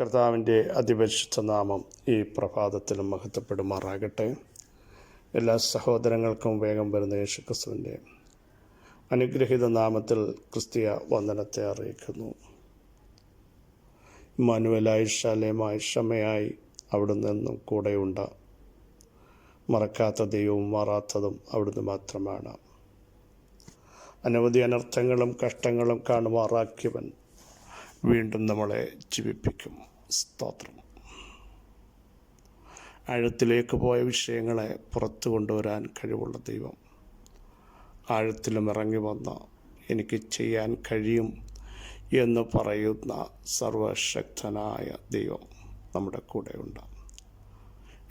കർത്താവിന്റെ അതിപരിശുദ്ധ നാമം ഈ പ്രഭാതത്തിലും മഹത്വപ്പെടുമാറാകട്ടെ. എല്ലാ സഹോദരങ്ങൾക്കും വേഗം വരുന്ന യേശുക്രിസ്തുവിന്റെ അനുഗ്രഹീത നാമത്തിൽ ക്രിസ്തീയ വന്ദനത്തെ അറിയിക്കുന്നു. മനുവലായി ശാലയമായി ക്ഷമയായി അവിടെ നിന്നും കൂടെയുണ്ട്. മറക്കാത്ത ദൈവവും മാറാത്തതും അവിടുന്ന് മാത്രമാണ്. അനവധി അനർത്ഥങ്ങളും കഷ്ടങ്ങളും കാണുമാറാക്കിയവൻ വീണ്ടും നമ്മളെ ജീവിപ്പിക്കും സ്തോത്രം. ആഴത്തിലേക്ക് പോയ വിഷയങ്ങളെ പുറത്തു കൊണ്ടുവരാൻ കഴിവുള്ള ദൈവം. ആഴത്തിലും ഇറങ്ങി വന്ന എനിക്ക് ചെയ്യാൻ കഴിയും എന്ന് പറയുന്ന സർവശക്തനായ ദൈവം നമ്മുടെ കൂടെയുണ്ട്.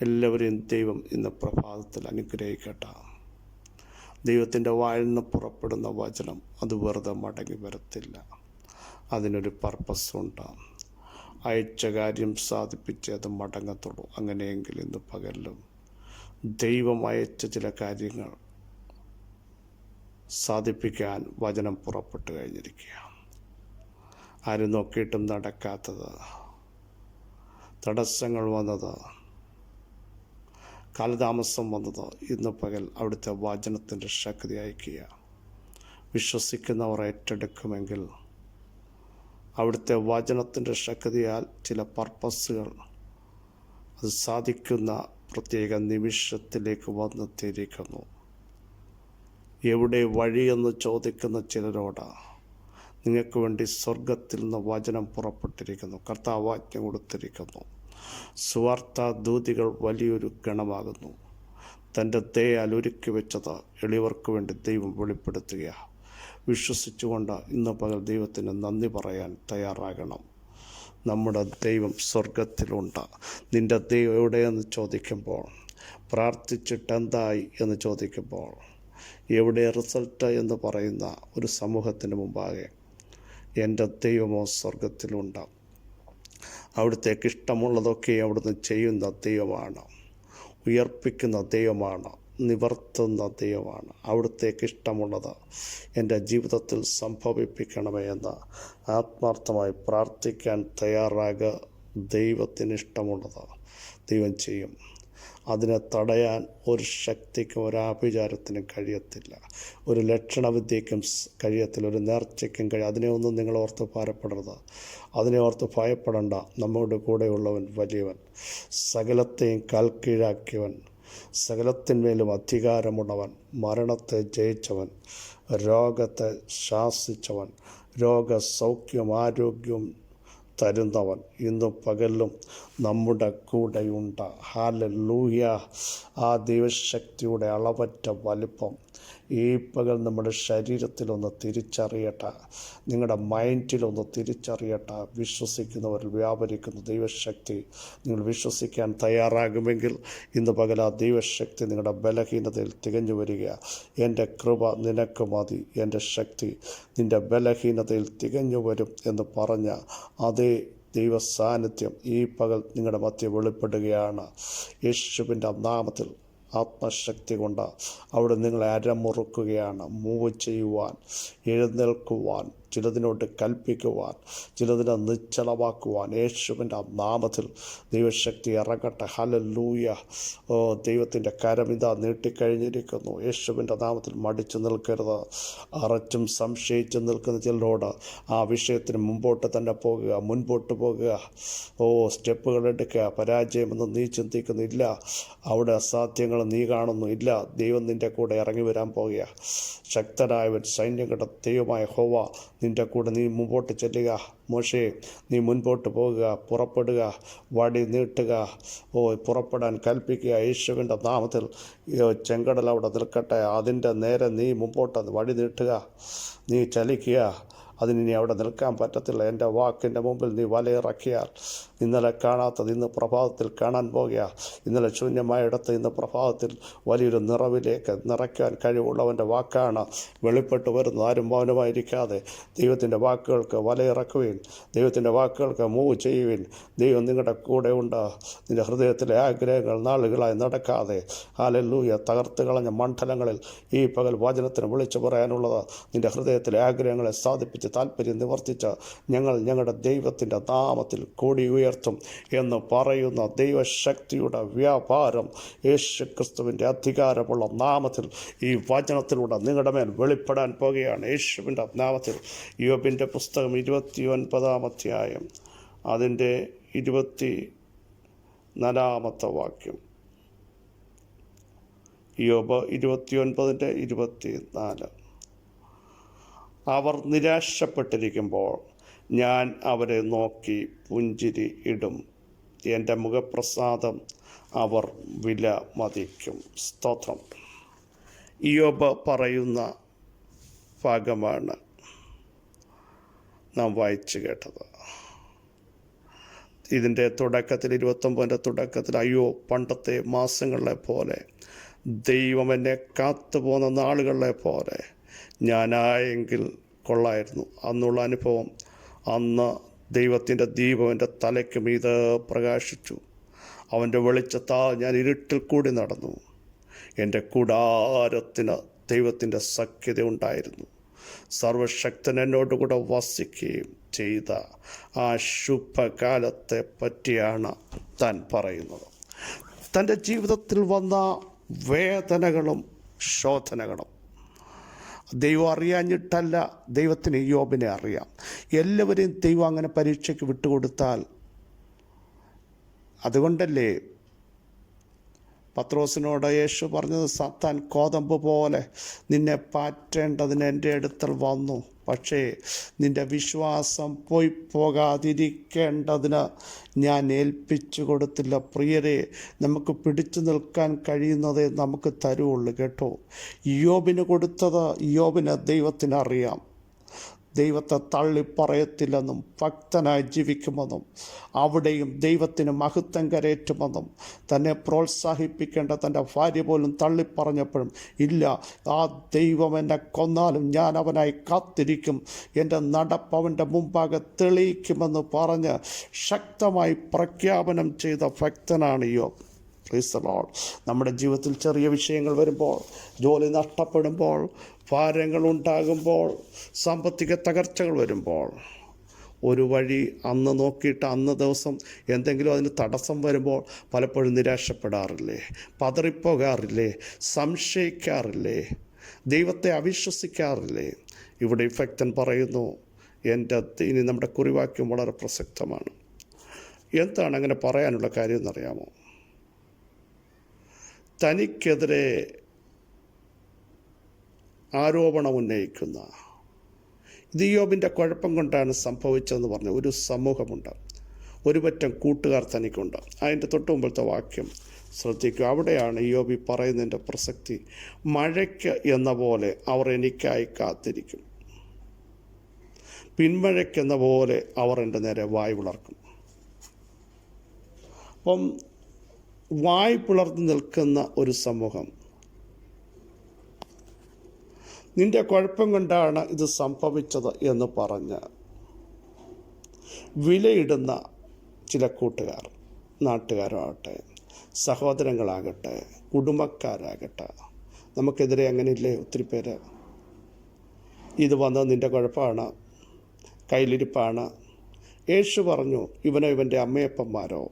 എല്ലാവരെയും ദൈവം ഇന്ന് പ്രഭാതത്തിൽ അനുഗ്രഹിക്കട്ടെ. ദൈവത്തിന്റെ നിന്ന് പുറപ്പെടുന്ന വചനം അത് വെറുതെ മടങ്ങി വരത്തില്ല. അതിനൊരു പർപ്പസ് ഉണ്ടാകും അയച്ച കാര്യം സാധിപ്പിച്ച് അത് മടങ്ങത്തുള്ളൂ. അങ്ങനെയെങ്കിൽ ഇന്ന് പകലും ദൈവം അയച്ച ചില കാര്യങ്ങൾ സാധിപ്പിക്കാൻ വചനം പുറപ്പെട്ടു കഴിഞ്ഞിരിക്കുക. ആരും നോക്കിയിട്ടും നടക്കാത്തത് തടസ്സങ്ങൾ വന്നത് കാലതാമസം വന്നത് ഇന്ന് പകൽ അവിടുത്തെ വചനത്തിന്റെ ശക്തി അയക്കുക വിശ്വസിക്കുന്നവർ ഏറ്റെടുക്കുമെങ്കിൽ അവിടുത്തെ വചനത്തിന്റെ ശക്തിയാൽ ചില പർപ്പസുകൾ അത് സാധിക്കുന്ന പ്രത്യേക നിമിഷത്തിലേക്ക് വന്നെത്തിയിരിക്കുന്നു. എവിടെ വഴിയെന്ന് ചോദിക്കുന്ന ചിലരോട് നിങ്ങൾക്ക് വേണ്ടി സ്വർഗത്തിൽ നിന്ന് വചനം പുറപ്പെട്ടിരിക്കുന്നു. കർത്താവാജ്ഞ കൊടുത്തിരിക്കുന്നു. സുവർത്ത ദൂതികൾ വലിയൊരു ഗണമാകുന്നു. തന്റെ ദയാൽ ഒരുക്കി വെച്ചത് എളിയവർക്ക് വേണ്ടി ദൈവം വെളിപ്പെടുത്തുകയാണ്. വിശ്വസിച്ചുകൊണ്ട് ഇന്ന് പകൽ ദൈവത്തിന് നന്ദി പറയാൻ തയ്യാറാകണം. നമ്മുടെ ദൈവം സ്വർഗത്തിലുണ്ട് നിന്റെ ദൈവം എവിടെയെന്ന് ചോദിക്കുമ്പോൾ പ്രാർത്ഥിച്ചിട്ട് എന്തായി എന്ന് ചോദിക്കുമ്പോൾ എവിടെ റിസൾട്ട് എന്ന് പറയുന്ന ഒരു സമൂഹത്തിന് മുമ്പാകെ എന്റെ ദൈവമോ സ്വർഗത്തിലുണ്ട് അവിടുത്തേക്ക് ഇഷ്ടമുള്ളതൊക്കെ അവിടുന്ന് ചെയ്യുന്ന ദൈവമാണ്. ഉയർപ്പിക്കുന്ന ദൈവമാണ്. നിവർത്തുന്ന ദൈവമാണ്. അവിടുത്തേക്ക് ഇഷ്ടമുള്ളത് എന്റെ ജീവിതത്തിൽ സംഭവിപ്പിക്കണമേ എന്ന് ആത്മാർത്ഥമായി പ്രാർത്ഥിക്കാൻ തയ്യാറാകുക ദൈവത്തിന് ഇഷ്ടമുള്ളത്. ദൈവം ചെയ്യും. അതിനെ തടയാൻ ഒരു ശക്തിക്കും ഒരു ആഭിചാരത്തിനും കഴിയത്തില്ല. ഒരു ലക്ഷണവിദ്യയ്ക്കും കഴിയത്തില്ല. ഒരു നേർച്ചയ്ക്കും കഴിയും അതിനെ ഒന്നും നിങ്ങൾ ഓർത്ത് ഭാരപ്പെടരുത്. അതിനെ ഓർത്ത് ഭയപ്പെടേണ്ട. നമ്മുടെ കൂടെയുള്ളവൻ വലിയവൻ. സകലത്തെയും കാൽക്കീഴാക്കിയവൻ സകലത്തിന്മേലും അധികാരമുള്ളവൻ മരണത്തെ ജയിച്ചവൻ രോഗത്തെ ശാസിച്ചവൻ രോഗസൗഖ്യം ആരോഗ്യം തരുന്നവൻ. ഇന്ന് പകലും നമ്മുടെ കൂടെയുണ്ട്. ഹാലൂഹ്യ ആ ദൈവശക്തിയുടെ അളവറ്റ വലിപ്പം ഈ പകൽ നമ്മുടെ ശരീരത്തിലൊന്ന് തിരിച്ചറിയട്ടെ. നിങ്ങളുടെ മൈൻഡിലൊന്ന് തിരിച്ചറിയട്ടെ. വിശ്വസിക്കുന്നവരിൽ വ്യാപരിക്കുന്ന ദൈവശക്തി നിങ്ങൾ വിശ്വസിക്കാൻ തയ്യാറാകുമെങ്കിൽ ഇന്ന് പകൽ ആ ദൈവശക്തി നിങ്ങളുടെ ബലഹീനതയിൽ തികഞ്ഞു വരിക. എന്റെ കൃപ നിനക്ക് മതി. എന്റെ ശക്തി നിന്റെ ബലഹീനതയിൽ തികഞ്ഞു വരും എന്ന് പറഞ്ഞ അതേ ദൈവ സാന്നിധ്യം ഈ പകൽ നിങ്ങളുടെ മധ്യ വെളിപ്പെടുകയാണ്. യേശുവിന്റെ നാമത്തിൽ ആത്മശക്തി കൊണ്ട് അവിടെ നിങ്ങളെ അരമുറുക്കുകയാണ്. മൂവ് ചെയ്യുവാൻ എഴുന്നേൽക്കുവാൻ ചിലതിനോട് കൽപ്പിക്കുവാൻ ചിലതിനെ നിശ്ചലമാക്കുവാൻ യേശുവിന്റെ നാമത്തിൽ ദൈവശക്തി ഇറങ്ങട്ടെ. ഹലല്ലൂയ. ഓ ദൈവത്തിന്റെ കരമിത നീട്ടിക്കഴിഞ്ഞിരിക്കുന്നു. യേശുവിന്റെ നാമത്തിൽ മടിച്ചു നിൽക്കരുത്. അറച്ചും സംശയിച്ചു നിൽക്കുന്ന ചിലരോട് ആ വിഷയത്തിന് മുമ്പോട്ട് തന്നെ പോകുക മുൻപോട്ട് പോകുക. ഓ സ്റ്റെപ്പുകൾ എടുക്കുക. പരാജയമെന്ന് നീ ചിന്തിക്കുന്നില്ല. അവിടെ അസാധ്യങ്ങൾ നീ കാണുന്നു. ഇല്ല ദൈവം നിന്റെ കൂടെ ഇറങ്ങി വരാൻ പോകുക. ശക്തനായവൻ സൈന്യങ്ങളുടെ ദൈവമായ ഹോവ നിന്റെ കൂടെ നീ മുമ്പോട്ട് ചെല്ലുക. മോശേ നീ മുൻപോട്ട് പോകുക പുറപ്പെടുക വടി നീട്ടുക. ഓ പുറപ്പെടാൻ കൽപ്പിക്കുക. യേശുവിന്റെ നാമത്തിൽ ചെങ്കടൽ അവിടെ നിൽക്കട്ടെ. അതിന്റെ നേരെ നീ മുമ്പോട്ട് വടി നീട്ടുക. നീ ചലിക്കുക. അതിന് നീ അവിടെ നിൽക്കാൻ പറ്റത്തില്ല. എന്റെ വാക്കിന്റെ മുമ്പിൽ നീ വലയിറക്കിയാൽ ഇന്നലെ കാണാത്തത് ഇന്ന് പ്രഭാതത്തിൽ കാണാൻ പോകുക. ഇന്നലെ ശൂന്യമായ ഇടത്ത് ഇന്ന് പ്രഭാതത്തിൽ വലിയൊരു നിറവിലേക്ക് നിറയ്ക്കാൻ കഴിവുള്ളവന്റെ വാക്കാണ് വെളിപ്പെട്ട് വരുന്നത്. ആരും മൗനമായിരിക്കാതെ ദൈവത്തിന്റെ വാക്കുകൾക്ക് വലയിറക്കുവിൻ ദൈവത്തിന്റെ വാക്കുകൾക്ക് മൂവ് ചെയ്യുവിൻ. ദൈവം നിങ്ങളുടെ കൂടെ ഉണ്ട്. നിന്റെ ഹൃദയത്തിലെ ആഗ്രഹങ്ങൾ നാളുകളായി നടക്കാതെ. ഹാലല്ലൂയ. തകർത്ത് കളഞ്ഞ മണ്ഡലങ്ങളിൽ ഈ പകൽ വചനത്തിന് വിളിച്ചു പറയാനുള്ളത് നിന്റെ ഹൃദയത്തിലെ ആഗ്രഹങ്ങളെ സാധിപ്പിച്ച് താല്പര്യം നിവർത്തിച്ച് ഞങ്ങൾ ഞങ്ങളുടെ ദൈവത്തിന്റെ നാമത്തിൽ കൊടി ഉയർത്തും എന്ന് പറയുന്ന ദൈവശക്തിയുടെ വ്യാപാരം യേശു ക്രിസ്തുവിന്റെ അധികാരമുള്ള നാമത്തിൽ ഈ വചനത്തിലൂടെ നിങ്ങളുടെ മേൽ വെളിപ്പെടാൻ പോകുകയാണ്. യേശുവിന്റെ നാമത്തിൽ യോബിന്റെ പുസ്തകം ഇരുപത്തി ഒൻപതാം അധ്യായം അതിന്റെ ഇരുപത്തി നാലാമത്തെ വാക്യം. യോബ് ഇരുപത്തിയൊൻപതിന്റെ ഇരുപത്തി നാല് അവർ നിരാശപ്പെട്ടിരിക്കുമ്പോൾ ഞാൻ അവരെ നോക്കി പുഞ്ചിരി ഇടും. എന്റെ മുഖപ്രസാദം അവർ വില മതിക്കും. സ്തോത്രം. ഇയോബ പറയുന്ന ഭാഗമാണ് നാം വായിച്ചു കേട്ടത്. ഇതിന്റെ തുടക്കത്തിൽ ഇരുപത്തൊമ്പതിന്റെ തുടക്കത്തിൽ അയ്യോ പണ്ടത്തെ മാസങ്ങളെ പോലെ ദൈവം എന്നെ കാത്തു പോകുന്ന നാളുകളെ പോലെ ഞാനായെങ്കിൽ കൊള്ളായിരുന്നു. അന്നുള്ള അനുഭവം അന്ന് ദൈവത്തിന്റെ ദീപം എന്റെ തലയ്ക്ക് മീത് പ്രകാശിച്ചു. അവന്റെ വെളിച്ചത്താൽ ഞാൻ ഇരുട്ടിൽ കൂടി നടന്നു. എന്റെ കൂടാരത്തിന് ദൈവത്തിന്റെ സഖ്യത ഉണ്ടായിരുന്നു. സർവശക്തൻ എന്നോട് കൂടെ വസിക്കുകയും ചെയ്ത ആ ശുഭകാലത്തെ പറ്റിയാണ് താൻ പറയുന്നത്. തന്റെ ജീവിതത്തിൽ വന്ന വേദനകളും ശോധനകളും ദൈവം അറിയാഞ്ഞിട്ടല്ല ദൈവത്തിന് യോബിനെ അറിയാം. എല്ലാവരെയും ദൈവം അങ്ങനെ പരീക്ഷയ്ക്ക് വിട്ടുകൊടുത്താൽ അതുകൊണ്ടല്ലേ പത്രോസിനോട് യേശു പറഞ്ഞത് സത്താൻ കോതമ്പ് പോലെ നിന്നെ പാറ്റേണ്ടതിന് എന്റെ അടുത്തൽ വന്നു. പക്ഷേ നിന്റെ വിശ്വാസം പോയി പോകാതിരിക്കേണ്ടതിന് ഞാൻ ഏൽപ്പിച്ചു കൊടുത്തില്ല. പ്രിയരെ നമുക്ക് പിടിച്ചു നിൽക്കാൻ കഴിയുന്നതേ നമുക്ക് തരുള്ളൂ കേട്ടോ. യോബിന് കൊടുത്തത് യോബിന് ദൈവത്തിന് അറിയാം. ദൈവത്തെ തള്ളിപ്പറയത്തില്ലെന്നും ഭക്തനായി ജീവിക്കുമെന്നും അവിടെയും ദൈവത്തിന് മഹത്വം കരയേറ്റുമെന്നും തന്നെ പ്രോത്സാഹിപ്പിക്കേണ്ട തന്റെ ഭാര്യ പോലും തള്ളിപ്പറഞ്ഞപ്പോഴും ഇല്ല ആ ദൈവം എന്നെ കൊന്നാലും ഞാൻ അവനായി കാത്തിരിക്കും. എന്റെ നടപ്പ് അവന്റെ മുമ്പാകെ തെളിയിക്കുമെന്ന് പറഞ്ഞ് ശക്തമായി പ്രഖ്യാപനം ചെയ്ത ഭക്തനാണ് യോബ് പ്രീസ് നമ്മുടെ ജീവിതത്തിൽ ചെറിയ വിഷയങ്ങൾ വരുമ്പോൾ ജോലി നഷ്ടപ്പെടുമ്പോൾ ഭാരങ്ങൾ ഉണ്ടാകുമ്പോൾ സാമ്പത്തിക തകർച്ചകൾ വരുമ്പോൾ ഒരു വഴി അന്ന് നോക്കിയിട്ട് അന്ന് ദിവസം എന്തെങ്കിലും അതിന് തടസ്സം വരുമ്പോൾ പലപ്പോഴും നിരാശപ്പെടാറില്ലേ? പതറിപ്പോകാറില്ലേ? സംശയിക്കാറില്ലേ? ദൈവത്തെ അവിശ്വസിക്കാറില്ലേ? ഇവിടെ ഇഫക്തൻ പറയുന്നു എന്റെ ഇനി നമ്മുടെ കുറിവാക്യം വളരെ പ്രസക്തമാണ്. എന്താണ് അങ്ങനെ പറയാനുള്ള കാര്യം എന്നറിയാമോ? തനിക്കെതിരെ ആരോപണം ഉന്നയിക്കുന്ന. ഇത് യോബിന്റെ കുഴപ്പം കൊണ്ടാണ് സംഭവിച്ചതെന്ന് പറഞ്ഞ ഒരു സമൂഹമുണ്ട്. ഒരു പറ്റം കൂട്ടുകാർ തനിക്കുണ്ട്. അതിന്റെ തൊട്ട് മുമ്പത്തെ വാക്യം ശ്രദ്ധിക്കുക. അവിടെയാണ് യോബി പറയുന്നതിന്റെ പ്രസക്തി. മഴയ്ക്ക് എന്ന പോലെ അവർ എനിക്കായി കാത്തിരിക്കും. പിന്മഴയ്ക്കെന്ന പോലെ അവർ എന്റെ നേരെ വായ് വിളർക്കും. അപ്പം വായ് പിളർന്ന് നിൽക്കുന്ന ഒരു സമൂഹം നിന്റെ കുഴപ്പം കൊണ്ടാണ് ഇത് സംഭവിച്ചത് എന്ന് പറഞ്ഞ് വിലയിടുന്ന ചില കൂട്ടുകാർ നാട്ടുകാരാകട്ടെ സഹോദരങ്ങളാകട്ടെ കുടുംബക്കാരാകട്ടെ നമുക്കെതിരെ അങ്ങനെയില്ലേ ഒത്തിരി പേര്? ഇത് വന്നത് നിന്റെ കുഴപ്പമാണ് കയ്യിലിരിപ്പാണ്. യേശു പറഞ്ഞു ഇവനോ ഇവന്റെ അമ്മയപ്പന്മാരോ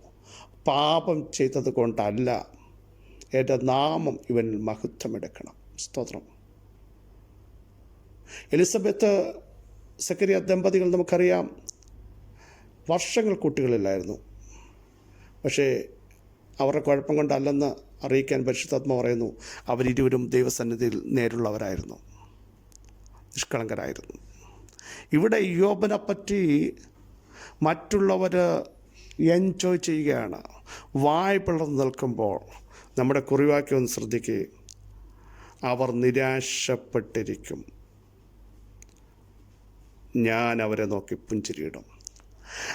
പാപം ചെയ്തത് കൊണ്ടല്ല എന്റെ നാമം ഇവനിൽ മഹത്വമെടുക്കണം. സ്തോത്രം. എലിസബത്ത് സക്കരിയ ദമ്പതികൾ നമുക്കറിയാം. വർഷങ്ങൾ കുട്ടികളില്ലായിരുന്നു. പക്ഷേ അവരുടെ കുഴപ്പം കൊണ്ടല്ലെന്ന് അറിയിക്കാൻ പരിശുദ്ധാത്മ പറയുന്നു അവരിരുവരും ദൈവസന്നിധിയിൽ നേരുള്ളവരായിരുന്നു. നിഷ്കളങ്കരായിരുന്നു. ഇവിടെ യോബനെ പറ്റി മറ്റുള്ളവർ എൻജോയ് ചെയ്യുകയാണ്. വായ് പിളർന്ന് നിൽക്കുമ്പോൾ നമ്മുടെ കുറിവാക്യം ഒന്ന് ശ്രദ്ധിക്കുക അവർ നിരാശപ്പെട്ടിരിക്കും. ഞാൻ അവരെ നോക്കി പുഞ്ചിരിയിടും.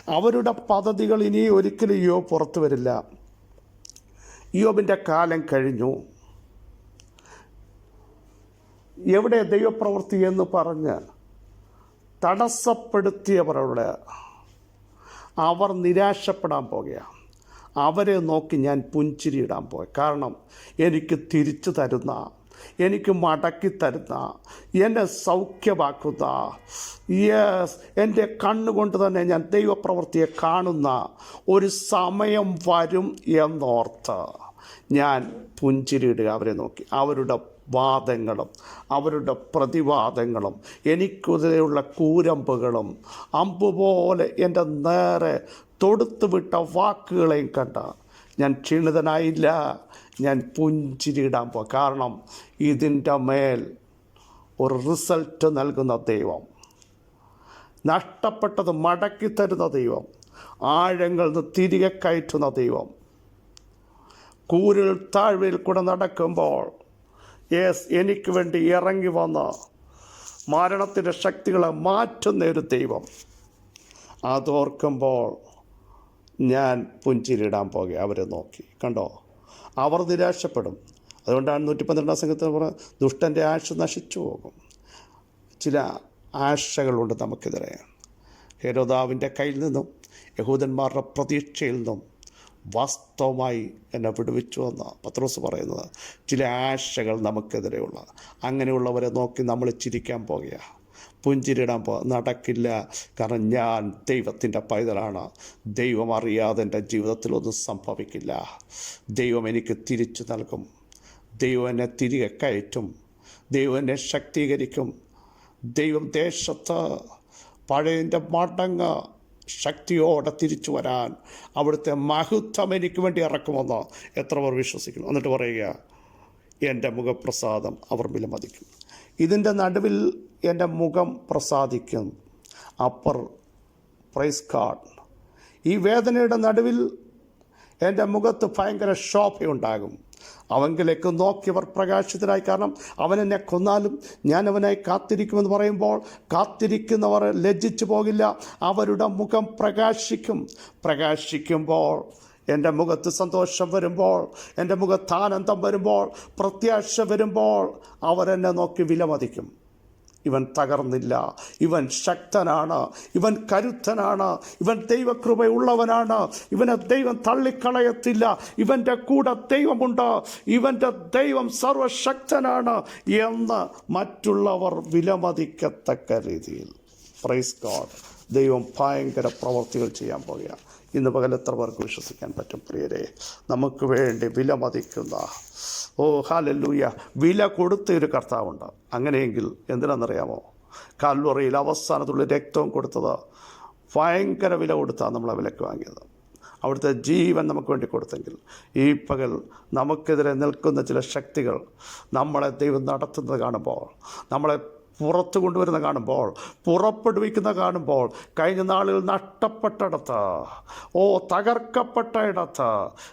അവരുടെ പദ്ധതികൾ ഇനി ഒരിക്കലും യോ പുറത്തു വരില്ല. യോബിന്റെ കാലം കഴിഞ്ഞു. എവിടെ ദൈവപ്രവൃത്തി എന്ന് പറഞ്ഞ് തടസ്സപ്പെടുത്തിയവരോട് അവർ നിരാശപ്പെടാൻ പോകുകയാണ് അവരെ നോക്കി ഞാൻ പുഞ്ചിരിയിടാൻ പോയി. കാരണം എനിക്ക് തിരിച്ചു തരുന്ന എനിക്ക് മടക്കി തരുന്ന എന്നെ സൗഖ്യമാക്കുന്ന യെസ് എന്റെ കണ്ണുകൊണ്ട് തന്നെ ഞാൻ ദൈവപ്രവൃത്തിയെ കാണുന്ന ഒരു സമയം വരും എന്നോർത്ത് ഞാൻ പുഞ്ചിരിയിടുക. അവരെ നോക്കി. അവരുടെ വാദങ്ങളും അവരുടെ പ്രതിവാദങ്ങളും എനിക്കെതിരെയുള്ള കൂരമ്പുകളും അമ്പുപോലെ എന്റെ നേരെ തൊടുത്തുവിട്ട വാക്കുകളെയും കണ്ട ഞാൻ ക്ഷീണിതനായില്ല. ഞാൻ പുഞ്ചിരിയിടാൻ പോ കാരണം ഇതിന്റെ മേൽ ഒരു റിസൾട്ട് നൽകുന്ന ദൈവം. നഷ്ടപ്പെട്ടത് മടക്കി തരുന്ന ദൈവം. ആഴങ്ങളിൽ നിന്ന് തിരികെ കയറ്റുന്ന ദൈവം. കൂരിൽ താഴ്വയിൽ കൂടെ നടക്കുമ്പോൾ യേസ് എനിക്ക് വേണ്ടി ഇറങ്ങി വന്ന് മരണത്തിന്റെ ശക്തികളെ മാറ്റുന്ന ഒരു ദൈവം. അതോർക്കുമ്പോൾ ഞാൻ പുഞ്ചിരിടാൻ പോകെ. അവരെ നോക്കി. കണ്ടോ? അവർ നിരാശപ്പെടും. അതുകൊണ്ടാണ് നൂറ്റി പന്ത്രണ്ടാം സംഘത്തിൽ പറഞ്ഞ ദുഷ്ടന്റെ ആശ നശിച്ചു പോകും. ചില ആശകളുണ്ട് നമുക്കെതിരെ ഹേരോദാവിന്റെ കയ്യിൽ നിന്നും യഹൂദന്മാരുടെ പ്രതീക്ഷയിൽ നിന്നും വാസ്തവമായി എന്നെ വിടുവിച്ചു എന്ന് പത്രോസ് പറയുന്നത്. ചില ആശകൾ നമുക്കെതിരെയുള്ള. അങ്ങനെയുള്ളവരെ നോക്കി നമ്മൾ ചിരിക്കാൻ പോകുക പുഞ്ചിരിടാൻ പോ നടക്കില്ല. കാരണം ഞാൻ ദൈവത്തിന്റെ പൈതലാണ്. ദൈവം അറിയാതെ എന്റെ ജീവിതത്തിലൊന്നും സംഭവിക്കില്ല. ദൈവം എനിക്ക് തിരിച്ചു നൽകും. ദൈവം എന്നെ തിരികെ കയറ്റും. ദൈവം എന്നെ ശക്തീകരിക്കും. ദൈവം ദേശത്ത് പഴയതിന്റെ മടങ്ങ് ശക്തിയോടെ തിരിച്ചു വരാൻ അവിടുത്തെ മഹത്വം എനിക്ക് വേണ്ടി ഇറക്കുമെന്ന് എത്ര പേർ വിശ്വസിക്കുന്നു. എന്നിട്ട് പറയുക എന്റെ മുഖപ്രസാദം അവർ വിലമതിക്കും. ഇതിന്റെ നടുവിൽ എന്റെ മുഖം പ്രസാദിക്കും. Upper price card. ഈ വേദനയുടെ നടുവിൽ എന്റെ മുഖത്ത് ഭയങ്കര ശോഭയുണ്ടാകും. അവങ്കിലേക്ക് നോക്കിയവർ പ്രകാശിതരായി. കാരണം അവൻ എന്നെ കൊന്നാലും ഞാൻ അവനായി കാത്തിരിക്കുമെന്ന് പറയുമ്പോൾ കാത്തിരിക്കുന്നവർ ലജ്ജിച്ചു പോകില്ല. അവരുടെ മുഖം പ്രകാശിക്കും. പ്രകാശിക്കുമ്പോൾ എന്റെ മുഖത്ത് സന്തോഷം വരുമ്പോൾ എന്റെ മുഖത്ത് ആനന്ദം വരുമ്പോൾ പ്രത്യാശ വരുമ്പോൾ അവരെന്നെ നോക്കി വിലമതിക്കും. ഇവൻ തകർന്നില്ല ഇവൻ ശക്തനാണ് ഇവൻ കരുത്തനാണ് ഇവൻ ദൈവകൃപയുള്ളവനാണ് ഇവനെ ദൈവം തള്ളിക്കളയത്തില്ല ഇവന്റെ കൂടെ ദൈവമുണ്ട് ഇവന്റെ ദൈവം സർവശക്തനാണ് എന്ന് മറ്റുള്ളവർ വിലമതിക്കത്തക്ക രീതിയിൽ. പ്രൈസ് ഗോഡ് ദൈവം ഭയങ്കര പ്രവർത്തികൾ ചെയ്യാൻ പോകുക ഇന്ന് പകൽ എത്ര പേർക്ക് വിശ്വസിക്കാൻ പറ്റും പ്രിയരെ? നമുക്ക് വേണ്ടി വിലമതിക്കുന്ന ഓ ഹാലല്ലൂയ. വില കൊടുത്ത ഒരു കർത്താവുണ്ട്. അങ്ങനെയെങ്കിൽ എന്തിനാണെന്നറിയാമോ? കാൽവറയിൽ അവസാനത്തുള്ള രക്തവും കൊടുത്തത് ഭയങ്കര വില കൊടുത്താണ് നമ്മളെ വിലക്ക് വാങ്ങിയത്. അവിടുത്തെ ജീവൻ നമുക്ക് വേണ്ടി കൊടുത്തെങ്കിൽ ഈ പകൽ നമുക്കെതിരെ നിൽക്കുന്ന ചില ശക്തികൾ നമ്മളെ ദൈവം നടത്തുന്നത് കാണുമ്പോൾ നമ്മളെ പുറത്തു കൊണ്ടുവരുന്ന കാണുമ്പോൾ പുറപ്പെടുവിക്കുന്ന കാണുമ്പോൾ കഴിഞ്ഞ നാളിൽ നഷ്ടപ്പെട്ടിടത്ത് ഓ തകർക്കപ്പെട്ട ഇടത്ത്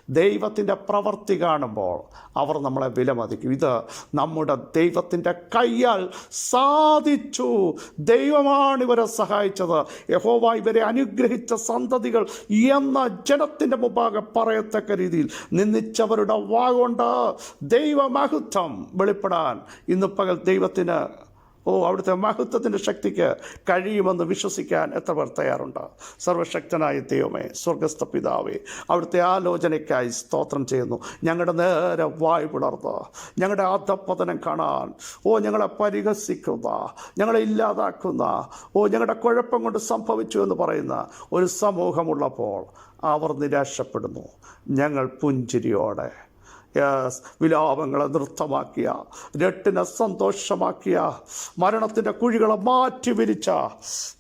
ദൈവത്തിന്റെ പ്രവൃത്തി കാണുമ്പോൾ അവർ നമ്മളെ വിലമതിക്കും. ഇത് നമ്മുടെ ദൈവത്തിന്റെ കയ്യാൽ സാധിച്ചു. ദൈവമാണ് ഇവരെ സഹായിച്ചത്. യഹോവ ഇവരെ അനുഗ്രഹിച്ച സന്തതികൾ എന്ന ജനത്തിന്റെ മുമ്പാകെ പറയത്തക്ക രീതിയിൽ നിന്നിച്ചവരുടെ വാഗുണ്ട് ദൈവമഹത്വം വെളിപ്പെടാൻ ഇന്ന് പകൽ ദൈവത്തിന് ഓ അവിടുത്തെ മഹത്വത്തിന്റെ ശക്തിക്ക് കഴിയുമെന്ന് വിശ്വസിക്കാൻ എത്ര പേർ തയ്യാറുണ്ട്? സർവശക്തനായ ദൈവമേ സ്വർഗസ്ഥ പിതാവേ അവിടുത്തെ ആലോചനയ്ക്കായി സ്തോത്രം ചെയ്യുന്നു. ഞങ്ങളുടെ നേരെ വായു പിളർന്ന് ഞങ്ങളുടെ അധപ്പതനം കാണാൻ. ഓ ഞങ്ങളെ പരിഹസിക്കുന്ന ഞങ്ങളെ ഇല്ലാതാക്കുന്ന ഓ ഞങ്ങളുടെ കുഴപ്പം കൊണ്ട് സംഭവിച്ചു എന്ന് പറയുന്ന ഒരു സമൂഹമുള്ളപ്പോൾ അവർ നിരാശപ്പെടുന്നു. ഞങ്ങൾ പുഞ്ചിരിയോടെ യെസ് വിലാപങ്ങളെ നൃത്തമാക്കിയ രട്ടിനെ സന്തോഷമാക്കിയ മരണത്തിന്റെ കുഴികളെ മാറ്റി വിരിച്ച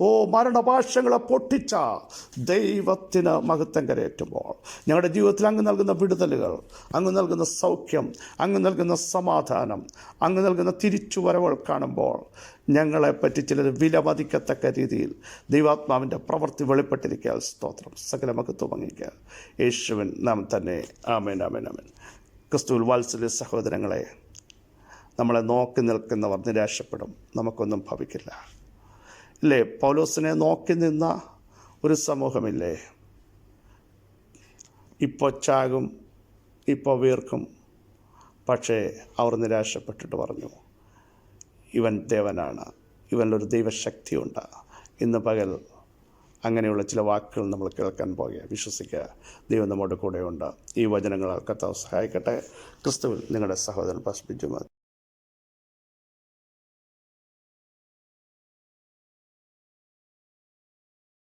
ഓ മരണഭാഷങ്ങളെ പൊട്ടിച്ച ദൈവത്തിന് മഹത്വം കരയേറ്റുമ്പോൾ ഞങ്ങളുടെ ജീവിതത്തിൽ അങ്ങ് നൽകുന്ന വിടുതലുകൾ അങ്ങ് നൽകുന്ന സൗഖ്യം അങ്ങ് നൽകുന്ന സമാധാനം അങ്ങ് നൽകുന്ന തിരിച്ചുവരവുകൾ കാണുമ്പോൾ ഞങ്ങളെപ്പറ്റി ചിലർ വിലമതിക്കത്തക്ക രീതിയിൽ ദൈവാത്മാവിന്റെ പ്രവൃത്തി വെളിപ്പെട്ടിരിക്കുക സ്തോത്രം. സകലമൊക്കെ മഹത്വം യേശുവിൻ നാം തന്നെ. ആമേൻ ആമേൻ ആമേൻ. ക്രിസ്തുവിൽ വാത്സല്യ സഹോദരങ്ങളെ നമ്മളെ നോക്കി നിൽക്കുന്നവർ നിരാശപ്പെടും. നമുക്കൊന്നും ഭവിക്കില്ല. ഇല്ലേ? പൗലോസിനെ നോക്കി നിന്ന ഒരു സമൂഹമില്ലേ? ഇപ്പോൾ ചാകും ഇപ്പോൾ വീർക്കും. പക്ഷേ അവർ നിരാശപ്പെട്ടിട്ട് പറഞ്ഞു ഇവൻ ദേവനാണ്. ഇവനിലൊരു ദൈവശക്തിയുണ്ട്. ഇന്ന് പകൽ അങ്ങനെയുള്ള ചില വാക്കുകൾ നമ്മൾ കേൾക്കാൻ പോകുക വിശ്വസിക്കുക. ദൈവം നമ്മുടെ കൂടെയുണ്ട്. ഈ വചനങ്ങൾ കർത്താവ് സഹായിക്കട്ടെ. ക്രിസ്തുവിൽ നിങ്ങളുടെ സഹോദരൻ പസ്ബിജുമാർ